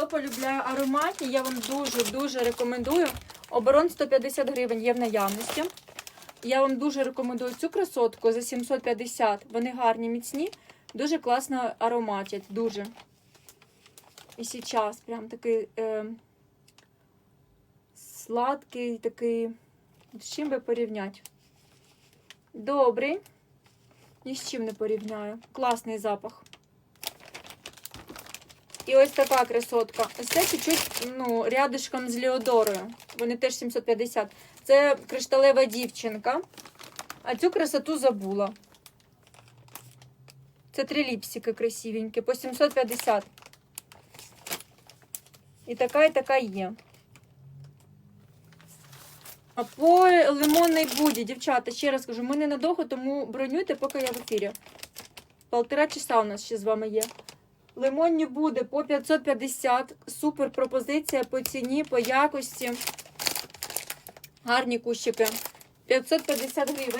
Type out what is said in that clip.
Хто полюбляє ароматні, я вам дуже-дуже рекомендую. Оборон 150 гривень є в наявності. Я вам дуже рекомендую цю красотку за 750. Вони гарні, міцні, дуже класно ароматять. Дуже. І зараз прям такий е, сладкий, такий. З чим би порівняти? Добрий. Ні з чим не порівняю. Класний запах. І ось така красотка. Ось це чуть-чуть ну, рядишком з Леодорою. Вони теж 750. Це кришталева дівчинка. А цю красоту забула. Це три ліпсики красивенькі, по 750. І така, і така є. А по лимонній буді, дівчата, ще раз кажу, ми не надовго, тому бронюйте, поки я в ефірі. Полтора часа у нас ще з вами є. Лимонні буде по 550. Супер пропозиція по ціні, по якості. Гарні кущики. 550 гривень.